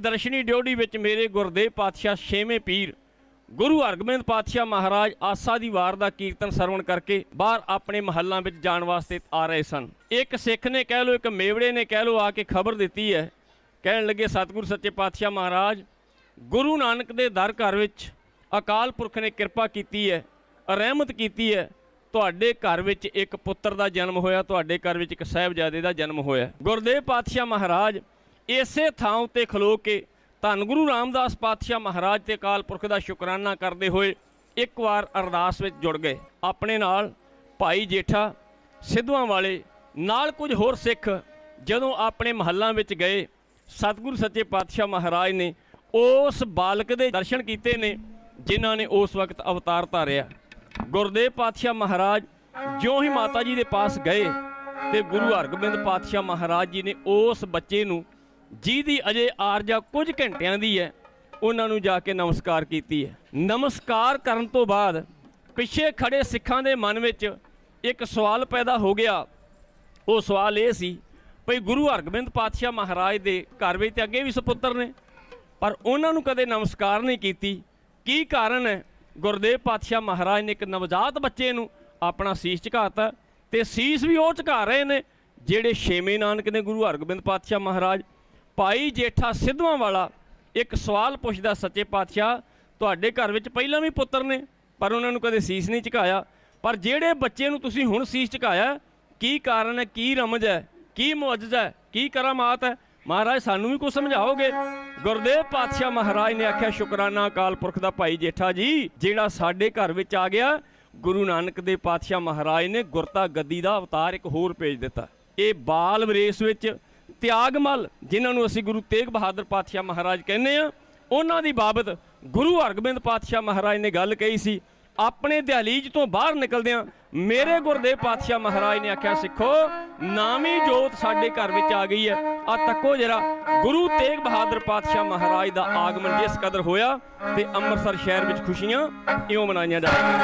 ਦਰਸ਼ਨੀ ਡਿਓੜੀ ਵਿੱਚ ਮੇਰੇ ਗੁਰਦੇਵ ਪਾਤਸ਼ਾਹ ਛੇਵੇਂ ਪੀਰ ਗੁਰੂ ਹਰਗੋਬਿੰਦ ਪਾਤਸ਼ਾਹ ਮਹਾਰਾਜ ਆਸਾ ਦੀ ਵਾਰ ਦਾ ਕੀਰਤਨ ਸਰਵਣ ਕਰਕੇ ਬਾਹਰ ਆਪਣੇ ਮਹੱਲਾਂ ਵਿੱਚ ਜਾਣ ਵਾਸਤੇ ਆ ਰਹੇ ਸਨ। ਇੱਕ ਸਿੱਖ ਨੇ ਕਹਿ ਲੋ ਇੱਕ ਮੇਵੜੇ ਨੇ ਕਹਿ ਲੋ ਆ ਕੇ ਖਬਰ ਦਿੱਤੀ ਹੈ। ਕਹਿਣ ਲੱਗੇ, ਸਤਿਗੁਰ ਸੱਚੇ ਪਾਤਸ਼ਾਹ ਮਹਾਰਾਜ, ਗੁਰੂ ਨਾਨਕ ਦੇ ਦਰ ਘਰ ਵਿੱਚ ਅਕਾਲ ਪੁਰਖ ਨੇ ਕਿਰਪਾ ਕੀਤੀ ਹੈ, ਰਹਿਮਤ ਕੀਤੀ ਹੈ। ਤੁਹਾਡੇ ਘਰ ਵਿੱਚ ਇੱਕ ਪੁੱਤਰ ਦਾ ਜਨਮ ਹੋਇਆ, ਤੁਹਾਡੇ ਘਰ ਵਿੱਚ ਇੱਕ ਸਾਹਿਬਜ਼ਾਦੇ ਦਾ ਜਨਮ ਹੋਇਆ। ਗੁਰਦੇਵ ਪਾਤਸ਼ਾਹ ਮਹਾਰਾਜ ਇਸੇ ਥਾਂ ਉੱਤੇ ਖਲੋ ਕੇ ਧੰਨ ਗੁਰੂ ਰਾਮਦਾਸ ਪਾਤਸ਼ਾਹ ਮਹਾਰਾਜ ਤੇ ਅਕਾਲ ਪੁਰਖ ਦਾ ਸ਼ੁਕਰਾਨਾ ਕਰਦੇ ਹੋਏ ਇੱਕ ਵਾਰ ਅਰਦਾਸ ਵਿੱਚ ਜੁੜ ਗਏ। ਆਪਣੇ ਨਾਲ ਭਾਈ ਜੇਠਾ, ਸਿੱਧੂਆਂ ਵਾਲੇ, ਨਾਲ ਕੁਝ ਹੋਰ ਸਿੱਖ ਜਦੋਂ ਆਪਣੇ ਮਹੱਲਾਂ ਵਿੱਚ ਗਏ, ਸਤਿਗੁਰੂ ਸੱਚੇ ਪਾਤਸ਼ਾਹ ਮਹਾਰਾਜ ਨੇ ਉਸ ਬਾਲਕ ਦੇ ਦਰਸ਼ਨ ਕੀਤੇ ਨੇ, ਜਿਨ੍ਹਾਂ ਨੇ ਉਸ ਵਕਤ ਅਵਤਾਰ ਧਾਰਿਆ। ਗੁਰਦੇਵ ਪਾਤਸ਼ਾਹ ਮਹਾਰਾਜ ਜਿਉਂ ਹੀ ਮਾਤਾ ਜੀ ਦੇ ਪਾਸ ਗਏ ਤੇ ਗੁਰੂ ਹਰਗੋਬਿੰਦ ਪਾਤਸ਼ਾਹ ਮਹਾਰਾਜ ਜੀ ਨੇ ਉਸ ਬੱਚੇ ਨੂੰ ਜਿਹਦੀ ਅਜੇ ਆਰਜਾ ਕੁਝ ਘੰਟਿਆਂ ਦੀ ਹੈ, ਉਹਨਾਂ ਨੂੰ ਜਾ ਕੇ ਨਮਸਕਾਰ ਕੀਤੀ ਹੈ। ਨਮਸਕਾਰ ਕਰਨ ਤੋਂ ਬਾਅਦ ਪਿੱਛੇ ਖੜੇ ਸਿੱਖਾਂ ਦੇ ਮਨ ਵਿੱਚ ਇੱਕ ਸਵਾਲ ਪੈਦਾ ਹੋ ਗਿਆ। ਉਹ ਸਵਾਲ ਇਹ ਸੀ, ਭਈ ਗੁਰੂ ਹਰਗੋਬਿੰਦ ਪਾਤਸ਼ਾਹ ਮਹਾਰਾਜ ਦੇ ਘਰ ਵਿੱਚ ਤੇ ਅੱਗੇ ਵੀ ਸੁਪੁੱਤਰ ਨੇ, ਪਰ ਉਹਨਾਂ ਨੂੰ ਕਦੇ ਨਮਸਕਾਰ ਨਹੀਂ ਕੀਤੀ। ਕੀ ਕਾਰਨ ਹੈ? ਗੁਰਦੇਵ ਪਾਤਸ਼ਾਹ ਮਹਾਰਾਜ ਨੇ ਇੱਕ ਨਵਜਾਤ ਬੱਚੇ ਨੂੰ ਆਪਣਾ ਸੀਸ ਝੁਕਾਤਾ ਤੇ ਸੀਸ ਵੀ ਉਹ ਝੁਕਾ ਰਹੇ ਨੇ, ਜਿਹੜੇ ਛੇਵੇਂ ਨਾਨਕ ਨੇ ਗੁਰੂ ਹਰਗੋਬਿੰਦ ਪਾਤਸ਼ਾਹ ਮਹਾਰਾਜ। ਭਾਈ ਜੇਠਾ ਸਿੱਧਵਾਂ ਵਾਲਾ ਇੱਕ ਸਵਾਲ ਪੁੱਛਦਾ ਸੱਚੇ ਪਾਤਸ਼ਾਹ, ਤੁਹਾਡੇ ਘਰ ਵਿੱਚ ਪਹਿਲਾਂ ਵੀ ਪੁੱਤਰ ਨੇ, ਪਰ ਉਹਨਾਂ ਨੂੰ ਕਦੇ ਸੀਸ ਨਹੀਂ ਝੁਕਾਇਆ। ਪਰ ਜਿਹੜੇ ਬੱਚੇ ਨੂੰ ਤੁਸੀਂ ਹੁਣ ਸੀਸ ਝੁਕਾਇਆ, ਕੀ ਕਾਰਨ ਹੈ, ਕੀ ਰਮਜ ਹੈ, ਕੀ ਮੁਅਜਜ਼ਾ ਹੈ, ਕੀ ਕਰਾਮਾਤ ਹੈ? ਮਹਾਰਾਜ, ਸਾਨੂੰ ਵੀ ਕੁਝ ਸਮਝਾਓਗੇ? ਗੁਰਦੇਵ ਪਾਤਸ਼ਾਹ ਮਹਾਰਾਜ ਨੇ ਆਖਿਆ, ਸ਼ੁਕਰਾਨਾ ਅਕਾਲ ਪੁਰਖ ਦਾ ਭਾਈ ਜੇਠਾ ਜੀ, ਜਿਹੜਾ ਸਾਡੇ ਘਰ ਵਿੱਚ ਆ ਗਿਆ। ਗੁਰੂ ਨਾਨਕ ਦੇ ਪਾਤਸ਼ਾਹ ਮਹਾਰਾਜ ਨੇ ਗੁਰਤਾ ਗੱਦੀ ਦਾ ਅਵਤਾਰ ਇੱਕ ਹੋਰ ਭੇਜ ਦਿੱਤਾ। ਇਹ ਬਾਲ ਵਰੇਸ ਵਿੱਚ ਤਿਆਗਮਲ, ਜਿਨ੍ਹਾਂ ਨੂੰ ਅਸੀਂ ਗੁਰੂ ਤੇਗ ਬਹਾਦਰ ਪਾਤਸ਼ਾਹ ਮਹਾਰਾਜ ਕਹਿੰਦੇ ਆ ਉਹਨਾਂ ਦੀ ਬਾਬਤ ਗੁਰੂ ਹਰਗੋਬਿੰਦ ਪਾਤਸ਼ਾਹ ਮਹਾਰਾਜ ਨੇ ਗੱਲ ਕਹੀ ਸੀ, ਆਪਣੇ ਦਿਹਾਲੀਜ ਤੋਂ ਬਾਹਰ ਨਿਕਲਦਿਆਂ ਮੇਰੇ ਗੁਰਦੇਵ ਪਾਤਸ਼ਾਹ ਮਹਾਰਾਜ ਨੇ ਆਖਿਆ, ਸਿੱਖੋ, ਨਾਮੀ ਜੋਤ ਸਾਡੇ ਘਰ ਵਿੱਚ ਆ ਗਈ ਹੈ। ਆ ਤੱਕੋ ਜਰਾ, ਗੁਰੂ ਤੇਗ ਬਹਾਦਰ ਪਾਤਸ਼ਾਹ ਮਹਾਰਾਜ ਦਾ ਆਗਮਨ ਜਿਸ ਕਦਰ ਹੋਇਆ ਤੇ ਅੰਮ੍ਰਿਤਸਰ ਸ਼ਹਿਰ ਵਿੱਚ ਖੁਸ਼ੀਆਂ ਇਉਂ ਮਨਾਈਆਂ ਜਾ ਰਹੀਆਂ।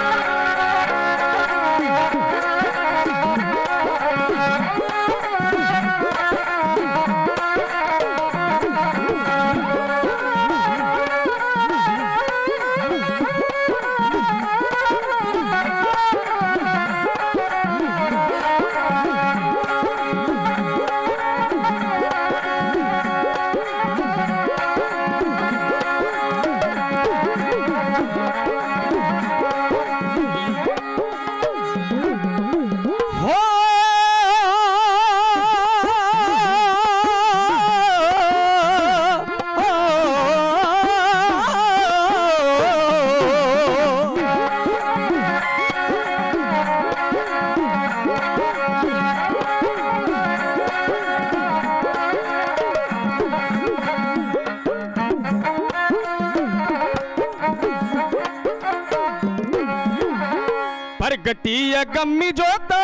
ਪ੍ਰਗਟੀ ਹੈ ਗੰਮੀ ਜੋਤਾ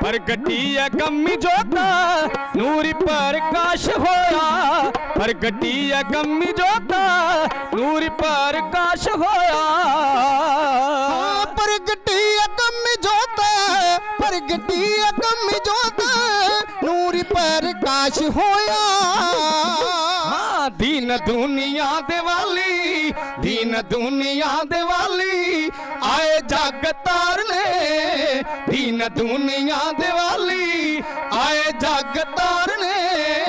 ਪ੍ਰਗਟੀ ਹੈ ਗੰਮੀ ਜੋਤਾ, ਨੂਰ ਪ੍ਰਕਾਸ਼ ਹੋਇਆ ਪ੍ਰਗਟੀ ਹੈ ਗੰਮੀ ਜੋਤਾ, ਨੂਰ ਪ੍ਰਕਾਸ਼ ਹੋਇਆ। ਪ੍ਰਗਟੀ ਅਕਮ ਜੋਤ ਪ੍ਰਗਟੀ ਅਕਮ ਜੋਤ, ਨੂਰ ਪ੍ਰਕਾਸ਼ ਹੋਇਆ। ਦੀਨ ਦੁਨੀਆ ਦੇ ਵਾਲੀ ਦੀਨ ਦੁਨੀਆ ਦੇ ਵਾਲੀ ਆਏ ਜਗ ਤਾਰਨੇ। ਦੀਨ ਦੁਨੀਆ ਦੇ ਵਾਲੀ ਆਏ ਜਗ ਤਾਰਨੇ।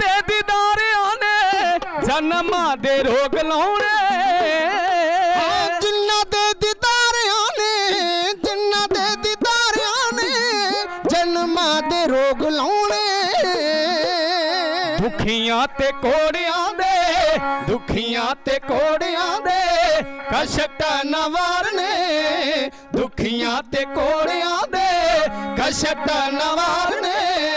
ਦੇ ਦੀਦਾਰਿਆਂ ਨੇ ਜਨਮਾਂ ਦੇ ਰੋਗ ਲਾਉਣੇ। ਜਿਨ੍ਹਾਂ ਦੇ ਦਿਦਾਰਿਆਂ ਨੇ ਜਿਨ੍ਹਾਂ ਦੇ ਦਿਦਾਰਿਆਂ ਨੇ ਜਨਮਾਂ ਦੇ ਰੋਗ ਲਾਉਣੇ। ਦੁਖੀਆਂ ਤੇ ਕੋੜਿਆਂ ਦੇ ਦੁਖੀਆਂ ਤੇ ਕੋੜਿਆਂ ਦੇ ਕਸ਼ਟ ਨਵਾਰਨੇ ਦੁਖੀਆਂ ਤੇ ਕੋੜਿਆਂ ਦੇ ਛੱਟਾ ਨਵਾਰਨੇ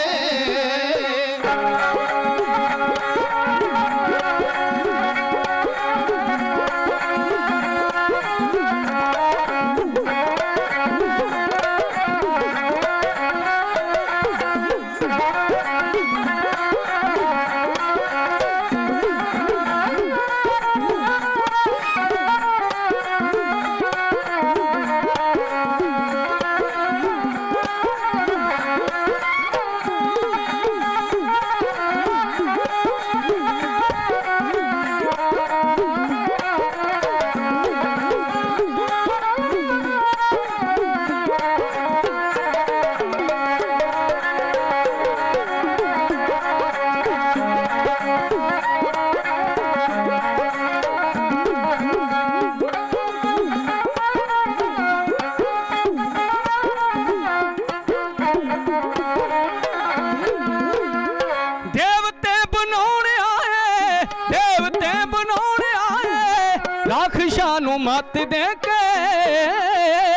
ਰਾਖਸ਼ਾਂ ਨੂੰ ਮੱਤ ਦੇ ਕੇ।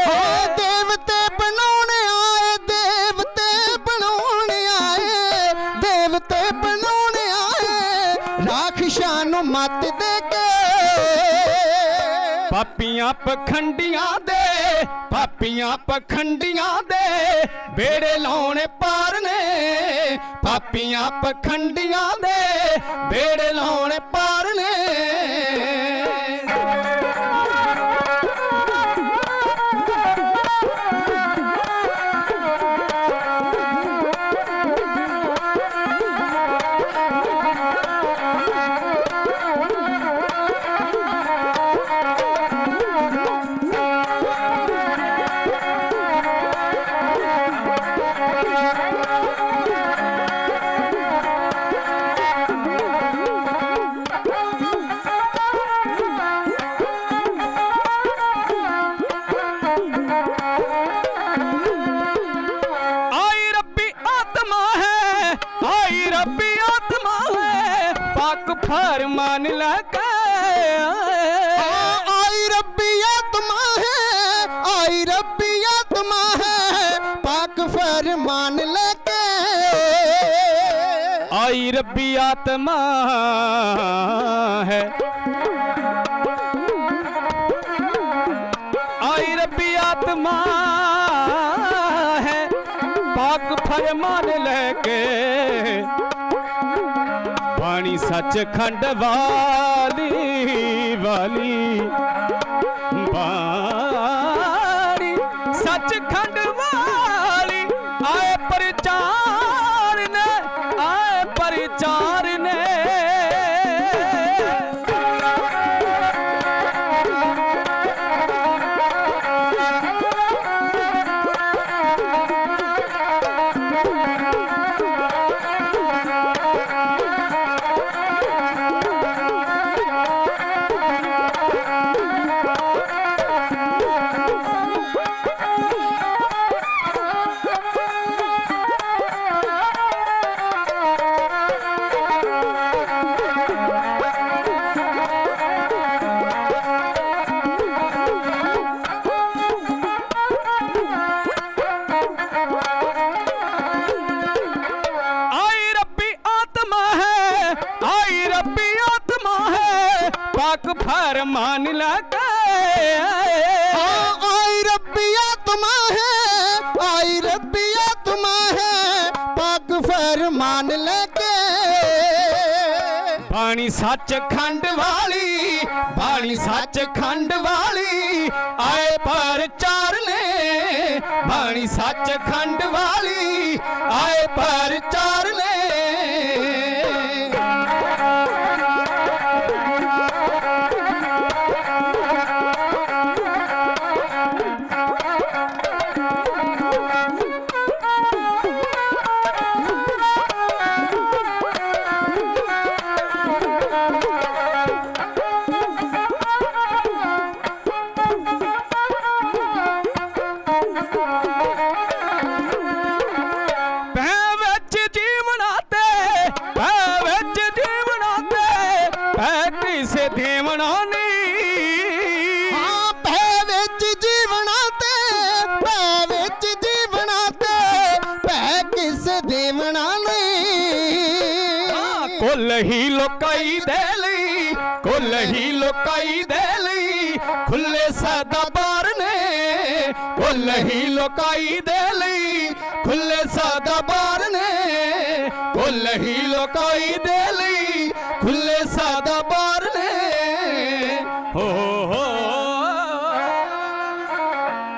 ਓ ਦੇਵਤੇ ਬਣਾਉਣ ਆਏ ਦੇਵਤੇ ਬਣਾਉਣ ਆਏ ਦੇਵਤੇ ਬਣਾਉਣ ਆਏ ਰਾਖਸ਼ਾਂ ਨੂੰ ਮੱਤ ਦੇ ਕੇ। ਪਾਪੀਆਂ ਪਖੰਡੀਆਂ ਦੇ ਪਾਪੀਆਂ ਪਖੰਡੀਆਂ ਦੇ ਬੇੜੇ ਲਾਉਣੇ ਪਾਰ ਨੇ ਪਾਪੀਆਂ ਪਖੰਡੀਆਂ ਦੇ ਬੇੜੇ ਲਾਉਣੇ ਪਾਰ ਨੇ ਹੱਕ ਫਰਮਾਨ ਲਗਾਇਆ ਆਈ ਰੱਬੀ ਆਤਮਾ ਹੈ ਆਈ ਰੱਬੀ ਆਤਮਾ ਹੈ ਪਾਕ ਫਰਮਾਨ ਲਗਾਇਆ ਆਈ ਰੱਬੀ ਆਤਮਾ ਹੈ। ਆਈ ਰੱਬੀ ਆਤਮਾ ਹੈ ਪਾਕ ਫਰਮਾਨ ਲੈ ਕੇ ਸੱਚਖੰਡ ਵਾਲੀ ਵਾਲੀ ਬਾਣੀ ਸੱਚਖੰਡ पाक फरमान लगे हाँ, आई रब्बी आत्मा है आई रब्बी आत्मा है पाक फरमान लेके ਬਾਣੀ ਸੱਚ ਖੰਡ ਵਾਲੀ ਬਾਣੀ ਸੱਚ ਖੰਡ ਵਾਲੀ ਆਏ ਪ੍ਰਚਾਰ ਨੇ ਬਾਣੀ ਸੱਚ ਖੰਡ ਵਾਲੀ ਆਏ ਪ੍ਰਚਾਰ ਨੇ ਲੋਕਾਈ ਦੇ ਲਈ, ਕੁੱਲ ਹੀ ਲੋਕਾਈ ਦੇ ਲਈ, ਖੁੱਲੇ ਸਦਾ ਬਾਰ ਨੇ। ਕੁੱਲ ਹੀ ਲੋਕਾਈ ਦੇ ਲਈ, ਖੁੱਲੇ ਸਦਾ ਬਾਰ ਨੇ। ਕੁੱਲ ਹੀ ਲੋਕਾਈ